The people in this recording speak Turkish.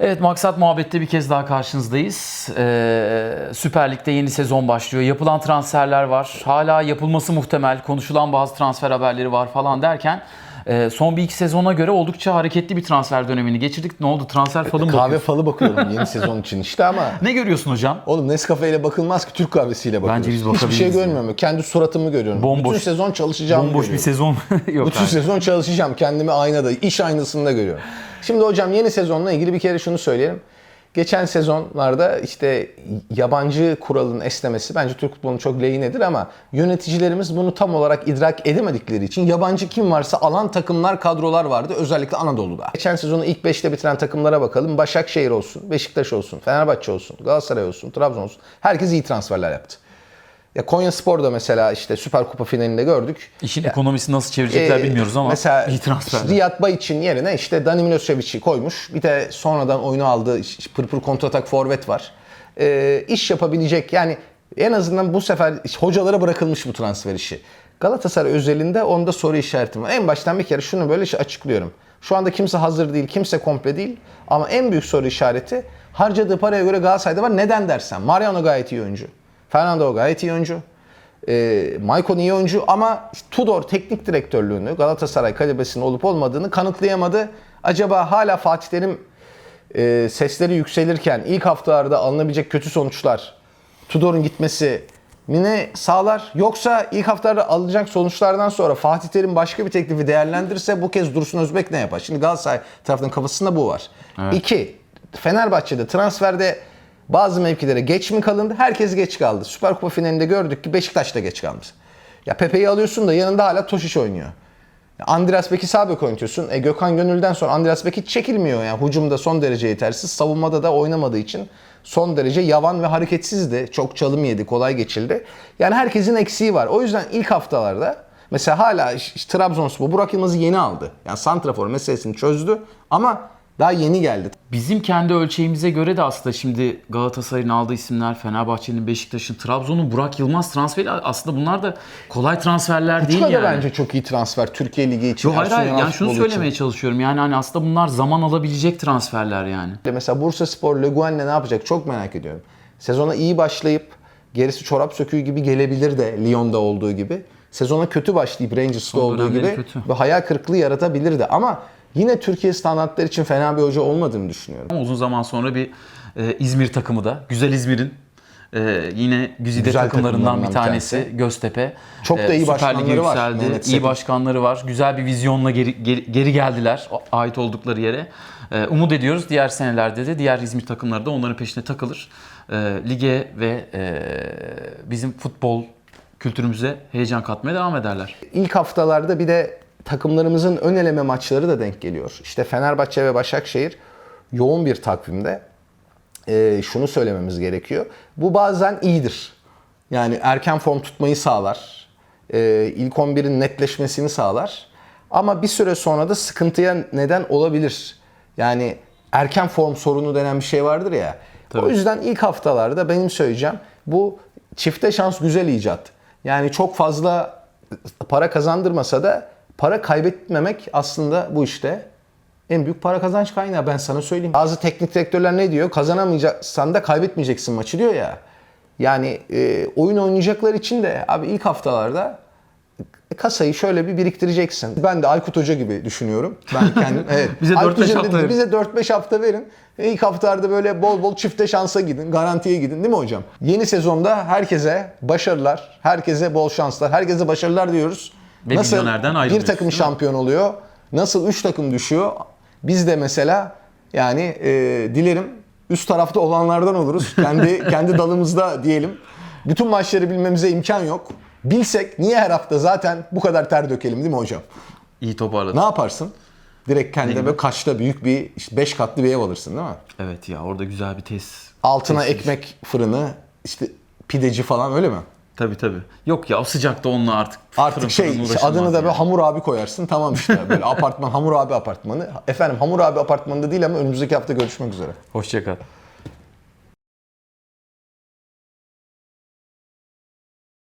Evet Maksat Muhabbet'te bir kez daha karşınızdayız. Ee, Süper Lig'de yeni sezon başlıyor. Yapılan transferler var. Hala yapılması muhtemel. Konuşulan bazı transfer haberleri var falan derken e, son bir iki sezona göre oldukça hareketli bir transfer dönemini geçirdik. Ne oldu? Transfer falan mı Kahve bakıyorsun? falı bakıyorum yeni sezon için işte ama Ne görüyorsun hocam? oğlum Nescafe ile bakılmaz ki Türk kahvesiyle bakıyoruz. Bence biz Hiçbir bakabiliriz şey ya. görmüyorum. Kendi suratımı görüyorum. Bomboş- Bütün sezon çalışacağım Bomboş bir sezon yok. Bütün abi. sezon çalışacağım. Kendimi aynada, iş aynasında görüyorum. Şimdi hocam yeni sezonla ilgili bir kere şunu söyleyelim. Geçen sezonlarda işte yabancı kuralın esnemesi bence Türk futbolunun çok lehinedir ama yöneticilerimiz bunu tam olarak idrak edemedikleri için yabancı kim varsa alan takımlar, kadrolar vardı özellikle Anadolu'da. Geçen sezonu ilk 5'te bitiren takımlara bakalım. Başakşehir olsun, Beşiktaş olsun, Fenerbahçe olsun, Galatasaray olsun, Trabzon olsun. Herkes iyi transferler yaptı. Ya Konya Spor'da mesela işte Süper Kupa finalinde gördük. İşin ekonomisini nasıl çevirecekler Ee, bilmiyoruz ama mesela iyi transfer. Riyad Bayiç'in yerine işte Dani Milosevic'i koymuş. Bir de sonradan oyunu aldığı pırpır kontratak forvet var. Ee, iş yapabilecek yani en azından bu sefer hocalara bırakılmış bu transfer işi. Galatasaray özelinde onda soru işaretim var. En baştan bir kere şunu böyle açıklıyorum. Şu anda kimse hazır değil, kimse komple değil. Ama en büyük soru işareti harcadığı paraya göre Galatasaray'da var. Neden dersen? Mariano gayet iyi oyuncu. Fernando gayet iyi oyuncu. E, Maicon iyi oyuncu ama Tudor teknik direktörlüğünü Galatasaray kalibresinin olup olmadığını kanıtlayamadı. Acaba hala Fatih Terim e, sesleri yükselirken ilk haftalarda alınabilecek kötü sonuçlar Tudor'un gitmesi ne sağlar? Yoksa ilk haftalarda alınacak sonuçlardan sonra Fatih Terim başka bir teklifi değerlendirirse bu kez Dursun Özbek ne yapar? Şimdi Galatasaray tarafının kafasında bu var. İki, Fenerbahçe'de transferde bazı mevkilere geç mi kalındı? Herkes geç kaldı. Süper Kupa finalinde gördük ki Beşiktaş da geç kalmış. Ya Pepe'yi alıyorsun da yanında hala Toşiş oynuyor. Andreas Bek'i sağ bek oynatıyorsun. E Gökhan Gönül'den sonra Andreas Bek hiç çekilmiyor yani. Hucumda son derece yetersiz. Savunmada da oynamadığı için son derece yavan ve hareketsizdi. Çok çalım yedi, kolay geçildi. Yani herkesin eksiği var. O yüzden ilk haftalarda mesela hala işte Trabzonspor Burak Yılmaz'ı yeni aldı. Yani santrafor meselesini çözdü ama daha yeni geldi. Bizim kendi ölçeğimize göre de aslında şimdi Galatasaray'ın aldığı isimler, Fenerbahçe'nin, Beşiktaş'ın, Trabzon'un, Burak Yılmaz transferi aslında bunlar da kolay transferler değil Değil yani. bence çok iyi transfer Türkiye Ligi için. Yo, hayır hayır yani şunu futbolu için. söylemeye çalışıyorum yani hani aslında bunlar zaman alabilecek transferler yani. Mesela Bursa Spor Le Gouen'le ne yapacak çok merak ediyorum. Sezona iyi başlayıp gerisi çorap söküğü gibi gelebilir de Lyon'da olduğu gibi. Sezona kötü başlayıp Rangers'ta olduğu gibi kötü. ve hayal kırıklığı yaratabilir de ama yine Türkiye standartları için fena bir hoca olmadığını düşünüyorum. Ama uzun zaman sonra bir e, İzmir takımı da, güzel İzmir'in e, yine güzide Güzel takımlarından takımlarından bir tanesi tanesi. Göztepe. Çok da iyi Süper başkanları var. Mehmet iyi başkanları var. Güzel bir vizyonla geri, geri, geri geldiler ait oldukları yere. E, umut ediyoruz diğer senelerde de diğer İzmir takımları da onların peşine takılır. E, lige ve e, bizim futbol kültürümüze heyecan katmaya devam ederler. İlk haftalarda bir de takımlarımızın ön eleme maçları da denk geliyor. İşte Fenerbahçe ve Başakşehir yoğun bir takvimde. Ee, şunu söylememiz gerekiyor. Bu bazen iyidir. Yani erken form tutmayı sağlar. Ee, ilk 11'in netleşmesini sağlar. Ama bir süre sonra da sıkıntıya neden olabilir. Yani erken form sorunu denen bir şey vardır ya. O yüzden ilk haftalarda benim söyleyeceğim bu çifte şans güzel icat. Yani çok fazla para kazandırmasa da para kaybetmemek aslında bu işte en büyük para kazanç kaynağı ben sana söyleyeyim. Bazı teknik direktörler ne diyor? Kazanamayacaksan da kaybetmeyeceksin maçı diyor ya. Yani e, oyun oynayacaklar için de abi ilk haftalarda kasayı şöyle bir biriktireceksin. Ben de Aykut Hoca gibi düşünüyorum. Ben kendim evet. Bize Aykut 4-5 Hoca hafta verin. Bize 4-5 hafta verin. İlk haftalarda böyle bol bol çifte şansa gidin. Garantiye gidin değil mi hocam? Yeni sezonda herkese başarılar, herkese bol şanslar, herkese başarılar diyoruz. Ve milyonerden bir takım şampiyon oluyor? Nasıl 3 takım düşüyor? Biz de mesela yani e, dilerim üst tarafta olanlardan oluruz. Kendi kendi dalımızda diyelim. Bütün maçları bilmemize imkan yok. Bilsek niye her hafta zaten bu kadar ter dökelim değil mi hocam? İyi toparladın. Ne yaparsın? Direkt kendine böyle kaçta büyük bir 5 katlı bir ev alırsın değil mi? Evet ya orada güzel bir tesis. Altına tesis. ekmek fırını, işte pideci falan öyle mi? Tabii tabii. Yok ya o sıcakta onunla artık Artık fırın şey fırın işte adını da yani. böyle hamur abi koyarsın tamam işte böyle apartman hamur abi apartmanı. Efendim hamur abi apartmanında değil ama önümüzdeki hafta görüşmek üzere. Hoşça kal.